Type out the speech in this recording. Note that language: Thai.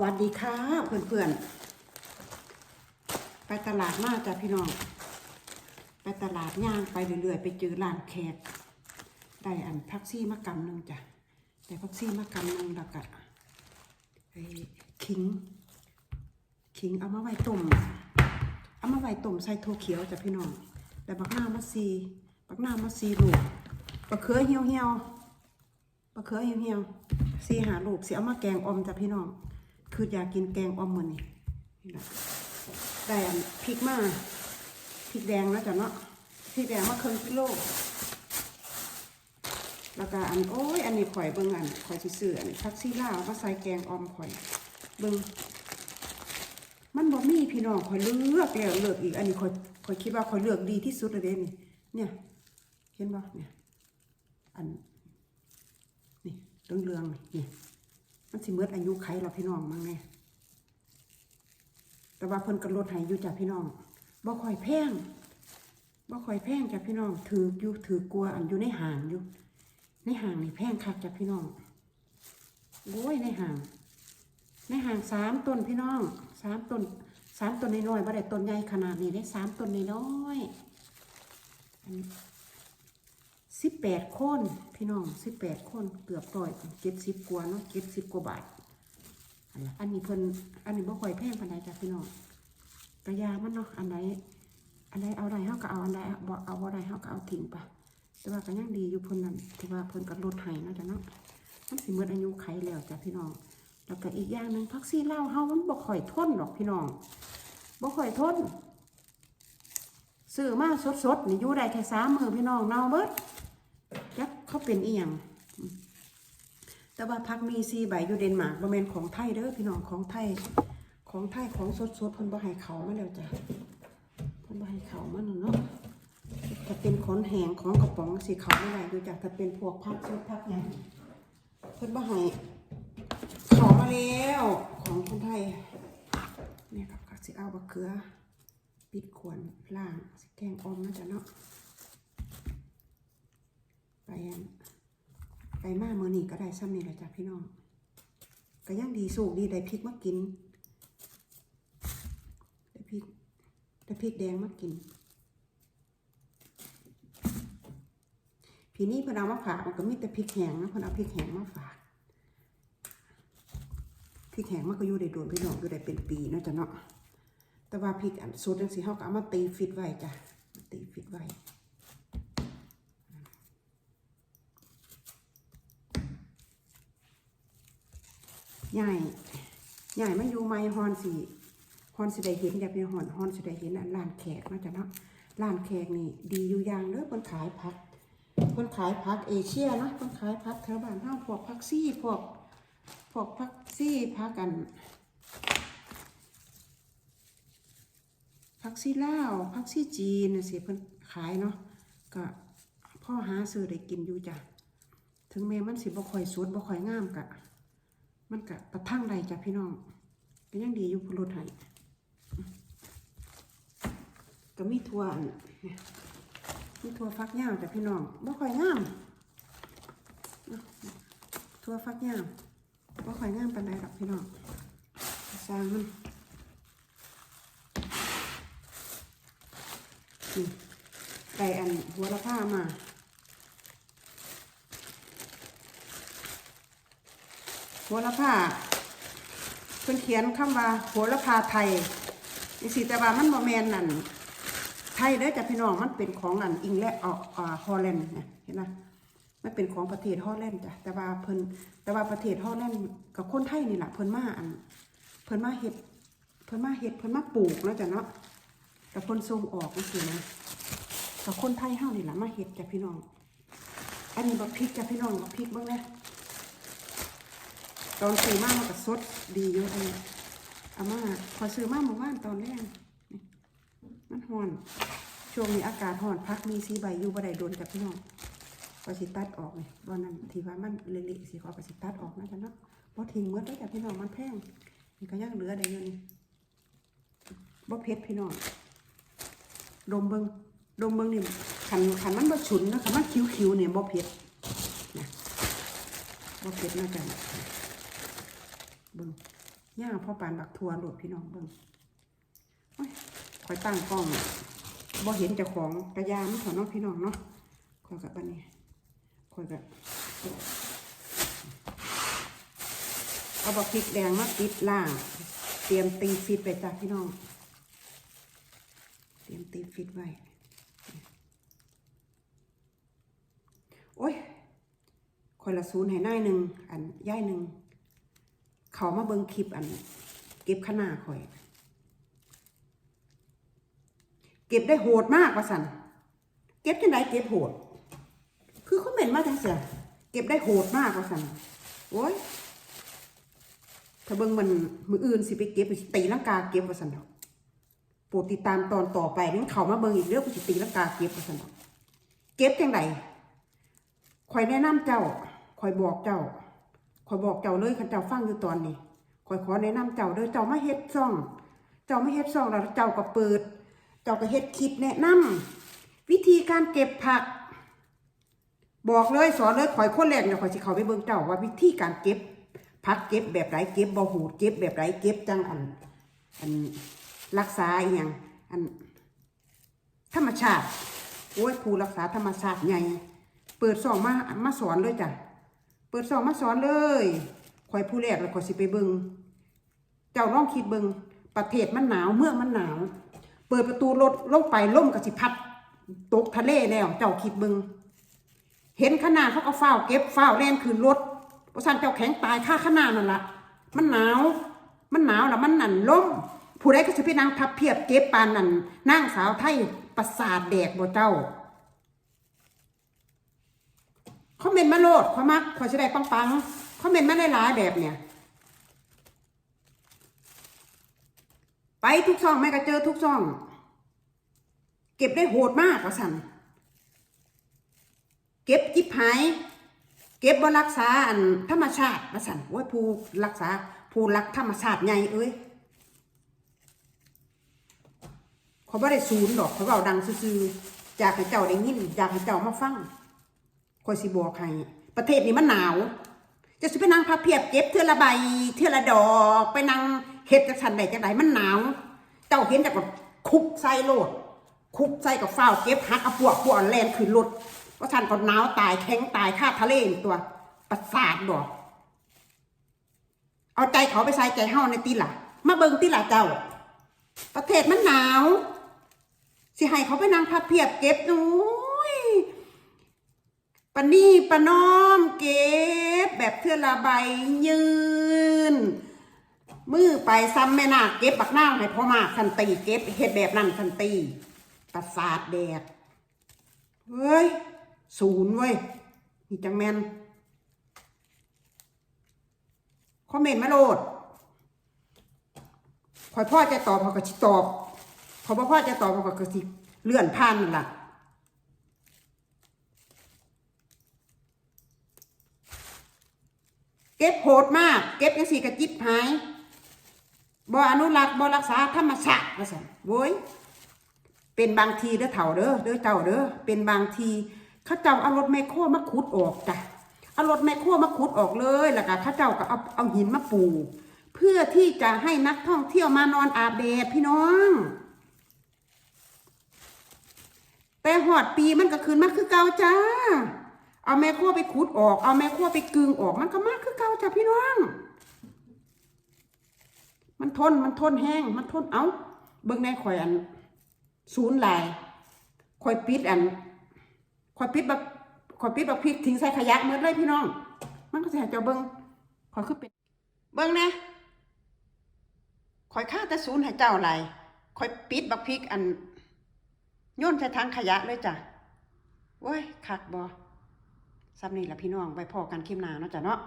วัสดีค่ะเพื่อนๆ ไปตลาดมาจ้ะพี่น้อง ไปตลาดย่างไปเรื่อยๆ ไปเจอร้านแขก ได้อันพักซี่มะกำหนึ่งจ้ะได้พักซี่มะกำหนึ่งแล้วก็ไอ้ขิง ขิงเอามาไว้ต้ม เอามาไว้ต้มใส่ถั่วเขียวจ้ะพี่น้องแล้วบักหน้ามาซีบักหน้ามาซีลูกบักเขือเหี่ยวเหี่ยวๆบักเขือเหี่ยวเหี่ยวๆซีหาลูกสิเอามาแกงอมจ้ะพี่น้อง คืออยากกินแกงออมมื้อนี้นี่ล่พริกมาพริกแดงแล้วจ้ะเนาะพริกแดงมาครึ่งกิโลแล้วก็อันโอ้ยอันนี้ข่อยเบิ่งอันข่อยสิซื้ออันผักซีลาวมาใส่แกงออมข่อย เบิ่งมันบ่มีพี่น้องข่อยเลือกแล้วเลือกอีกอันนี้ข่อยข่อยคิดว่าข่อยเลือกดีที่สุดเลยเด้นี่เนี่ยเห็นบ่เนี่ยอันนี่เรื่องๆนี่นี่ มันสิเมิดอายุไขเราพี่น้องมั้งแน่แต่ว่าเพิ่นก็ลดให้อยู่จ้ะพี่น้องบ่ค่อยแพงบ่ค่อยแพงจ้ะพี่น้อง ถืออยู่ถือกลัวอันอยู่ในห้างอยู่ ในห้างนี่แพงคักจ้ะพี่น้องโอ้ยในห้าง ในห้างสามต้นพี่น้องสามต้นสามต้นน้อยๆบ่ได้ต้นใหญ่ขนาดนี้ได้สามต้นน้อยๆอัน สิบแปดคนพี่น้องสิบแปดคนเกือบร้อยเจ็ดสิบกว่าเนาะเจ็ดสิบกว่าบาทอันละอันนี้เพิ่นอันนี้บ่ค่อยแพงปานใดจ้ะพี่น้องกระยามันเนาะอันไหนอันไหนเอาอะไรเฮาก็เอาอันใดบ่เอาบ่ได้เฮาก็เอาทิ้งไปแต่ว่าก็ยังดีอยู่เพิ่นนั่นที่ว่าเพิ่นก็ลดให้เนาะจ้ะเนาะมันสิหมดอายุไขแล้วจ้ะพี่น้องแล้วก็อีกอย่างหนึงพักซี่เหล้าเฮามันบ่ค่อยทนหรอกพี่น้องบ่ค่อยทนซื้อมาสดๆนี่อยู่ได้แค่สามมื้อพี่น้องเน่าเบิด จักเขาเป็นอีหยังแต่ว่าพักมีซีใบอยู่เดนมาร์กบ่แมนของไทยเด้อพี่น้องของไทย ของไทยของสดๆเพิ่นบ่ให้เขามาแล้วจ้ะเพิ่นบ่ให้เขามาเนาะถ้าเป็นขนแหงของกระป๋องสีขาวไม่ได้ดูจากถ้าเป็นพวกพักชุดพักไงเพิ่นบ่ให้เขามาแล้วของคนไทยเนี่ยครับก็สิเอาบะเขือปิดขวนล่างสิแกงออมนะจ๊ะเนาะ อันไปมาเมื่อนี้ก็ได้ซ้ำนี่แหละจ้ะพี่น้องก็ยังดีสูกดีได้พริกมากินได้พริกได้พริกแดงมากินพี่นี่พนเอามาฝากมันก็มีแต่พริกแห้งนะพนเอาพริกแห้งมาฝากพริกแห้งมันก็อยู่ได้โดนพี่น้องอยู่ได้เป็นปีเนาะจ้ะเนาะแต่ว่าพริกอันสูตรจังสีเขาก็เอามาตีฟิตไว้จ้ะตีฟิตไว้ ใหญ่ใหญ่มันอยู่ไม้ฮอนสีฮอนสิได้เห็นอย่าเป็นฮอนฮอนสิได้เห็นอันร้านแขกเนาะจ้ะเนาะร้านแขกนี่ ดีอยู่อย่างเด้อคนขายผักคนขายผักเอเชียนะคนขายผักแถวบ้านเฮาพวกผักซี่พวกพวกผักซี่ผักกันผักซี่ลาวผักซี่จีนน่ะสิเพิ่นขายเนาะก็พ่อหาซื้อได้กินอยู่จ้ะถึงแม้มันสิบ่ค่อยสดบ่ค่อยงามกะ มันกะประทังใดจ้ะพี่น้องก็ยังดีอยู่พุ่นรถให้ก็มีทั่วอันเนี่ยมีถั่วฟักยางแต่พี่น้องบ่ค่อยงามถั่วฟักยางบ่ค่อยงามปานใดหรอกพี่น้องสร้างมันนี่ไก่อันหัวละผ้ามา หัวละผ้าเพิ่นเขียนคำว่าหัวละพาไทยนี่สิแต่ว่ามันบ่แมนนั่นไทยเด้อจ้ะพี่น้องมันเป็นของอันอิงและออกอ่าฮอลแลนด์เนี่ยเห็นไหมมันเป็นของประเทศฮอลแลนด์จ้ะแต่ว่าเพิ่นแต่ว่าประเทศฮอลแลนด์กับคนไทยนี่แหละเพิ่นมาอันเพิ่นมาเฮ็ดเพิ่นมาเฮ็ดเพิ่นมาปลูกแล้วจ้ะเนาะแต่เพิ่นส่งออกจังซี่นะกับคนไทยเฮานี่แหละมาเฮ็ดจ้ะพี่น้อง อันนี้บักพริกจ้ะพี่น้องบักพริกบิ่งน่ ตอนซื้อมากมันก็สดดีอยู่อันนี้เอามาพอซื้อมาเมื่อวานตอนแรกมันฮ้อนช่วงนี้อากาศฮ้อนพักมีสีใบอยู่บ่ได้โดนกับพี่น้องก็สิตัดออกเลยวันนั้นทีว่ามันเละๆสิขอก็สิตัดออกนะจ๊ะเนาะบ่ทิ้งหมดแล้วจ้ะพี่น้องมันแพงนี่ก็ยังเหลือได้อยู่นี่บ่เผ็ดพี่น้องดมเบิงดมเบิงนี่คันคันมันบ่ฉุนนะคันมันคิ้วๆเนี่ยบ่เผ็ดนะบ่เผ็ดนะจ๊ะ เบิ่งย่างพ่อปานบักทัวโหลดพี่น้องเบิ่งคอยตั้งกล้องบ่เห็นเจ้าของกระยามขอเน้องพี่น้องเนาะคอยกับบันนี้คอยกับเอาบักพริกแดงมาปิดล่าง เตรียมตีฟิตไปจ้ะพี่น้อง เตรียมตีฟิตไว้ โอ้ยคอยละศูนย์ให้นาหนึ่งอันย่ายหนึ่ง เขามาเบิ่งคลิปอัน เก็บขนาข่อย เก็บได้โหดมากว่าสันเก็บที่ไหนเก็บโหด คือเขาเหม็นมากจังเสียเก็บได้โหดมากว่าสันโอ้ยถ้าเบิ่งมันมืออื่นสิไปเก็บไปตีลังกาเก็บว่าสันดอกโปรดติดตามตอนต่อไปนี่เขามาเบิ่งอีกเรื่องกูสิตีลังกาเก็บว่าสันดอกเก็บจังไดคอยแนะนำเจ้าคอยบอกเจ้า คอยบอกเจ้าเลยคันเจ้าฟังอยู่ตอนนี้คอยขอแนะนำเจ้าเด้อเจ้ามาเฮ็ดซ่อง เจ้าไม่เฮ็ดซ่องแล้วเจ้าก็เปิด เจ้าก็เฮ็ดคลิปแนะนำวิธีการเก็บผัก บอกเลยสอนเลยคอยคนแรกเนี่ยคอยสิเขาไปเบิ่งเจ้าว่าวิธีการเก็บผักเก็บแบบไรเก็บบ่หูดเก็บแบบไรเก็บจังอันอันรักษาอย่างอันธรรมชาติโอ้ยผู้รักษาธรรมชาติไงเปิดซองมามาสอนเลยจ้ะ เปิดซองมาสอนเลยคอยผู้แรกแล้วคอยสิไปเบิงเจ้าลองคิดเบิงประเทศมันหนาวเมืองมันหนาว เปิดประตูรถลงไปล่มกับสิพัดตกทะเลแล้ว เจ้าคิดเบิงเห็นขนาดเขาก็เฝ้าเก็บเฝ้าแล่นคืนรถเพราะฉะนันเจ้าแข็งตายค่าขนาดนั่นละมันหนาว มันหนาวแล้วมันหนันล่มผู้ใดก็จะไปนั่งพับเพียบเก็บปานนั่นนั่งสาวไทยประสาทแดกบ่เจ้า คอมเมนต์มาโลดขอมักขอจะได้ปังปังคอมเมนต์มาหลายแบบเนี่ย ไปทุกช่องแม่ก็เจอทุกช่อง เก็บได้โหดมากว่าสันเก็บจิบหายเก็บบรักษาอันธรรมชาติว่าสันว่าผู้รักษาผู้รักธรรมชาติใหญ่เอ้ยเขาบ่ได้ศูนย์ดอกเขาเบาดังซื่อๆอยากให้เจ้าได้ยินอยากให้เจ้ามาฟัง คอยสิบอกให้ประเทศนี้มันหนาว จะสิไปนั่งพับเพียบเก็บเทือละใบเทือละดอกไปนั่งเฮ็ดจังสันใดจังไดมันหนาว เจ้าเห็นแต่ก็คุบใส่โลด คุบใส่กับเฝ้าเก็บหักเอาพวกพวกแลนขึ้นรถเพราะฉันก็หนาวตายแข็งตายค่าทะเลตัวประสาทดอกเอาใจเขาไปใส่ใจเฮาในตีหละมาเบิงตีหละเจ้า ประเทศมันหนาว สิให้เขาไปนั่งพับเพียบเก็บโอ้ ปนี่ปน้อมเก็บแบบเทือละใบยืน มือไปซ้ำแม่นาเก็บบักหน้าให้พ่อมาสันตีเก็บเฮ็ดแบบนั้นสันตีประสาทแดดเฮ้ย ศูนย์เว้ยนี่จังแมนคอมเมนต์มาโหลดคอยพ่อจะตอบเขาก็ชิตอบขอพ่อจะตอบเขาก็สิเลื่อนผ่านนั่นล่ะ เก็บโหดมาก เก็บยังสี่กระจิบหายบ่อนุรักษ์บ่รักษาธรรมชาติว่าซั่นโว้ยเป็นบางทีเด้อเถ่าเด้อเด้อเจ้าเด้อเป็นบางทีเขาเจ้าเอารถแมคโครมาขุดออกจ้ะเอารถแมคโครมาขุดออกเลยแล้วก็เขาเจ้าก็เอาเอาหินมาปู เพื่อที่จะให้นักท่องเที่ยวมานอนอาบแดดพี่น้อง แต่หอดปีมันก็คืนมากคือเก่า เอาแม่ขั้วไปขุดออก เอาแม่ขั้วไปกึงออกมันก็มากคือเก่าจ้ะพี่น้อง มันทนมันทนแห้งมันทนเอาเบิ่งในข่อยอันศูนย์ลายข่อยปิดอันข่อยปิดแบบข่อยปิดแบบพริกทิ้งใส่ขยะหมดเลยพี่น้อง มันก็จะให้เจ้าเบิ่งข่อยคือเป็นเบิ่งนะข่อยฆ่าแต่ศูนย์ให้เจ้าลายข่อยปิดบักพริกอันโยนใส่ถังขยะเลยจ้ะโอ้ยคักบ่ ซ้ำนี่ละพี่น้องไปพอกันคลิปหน้าเนาะจ้ะเนาะ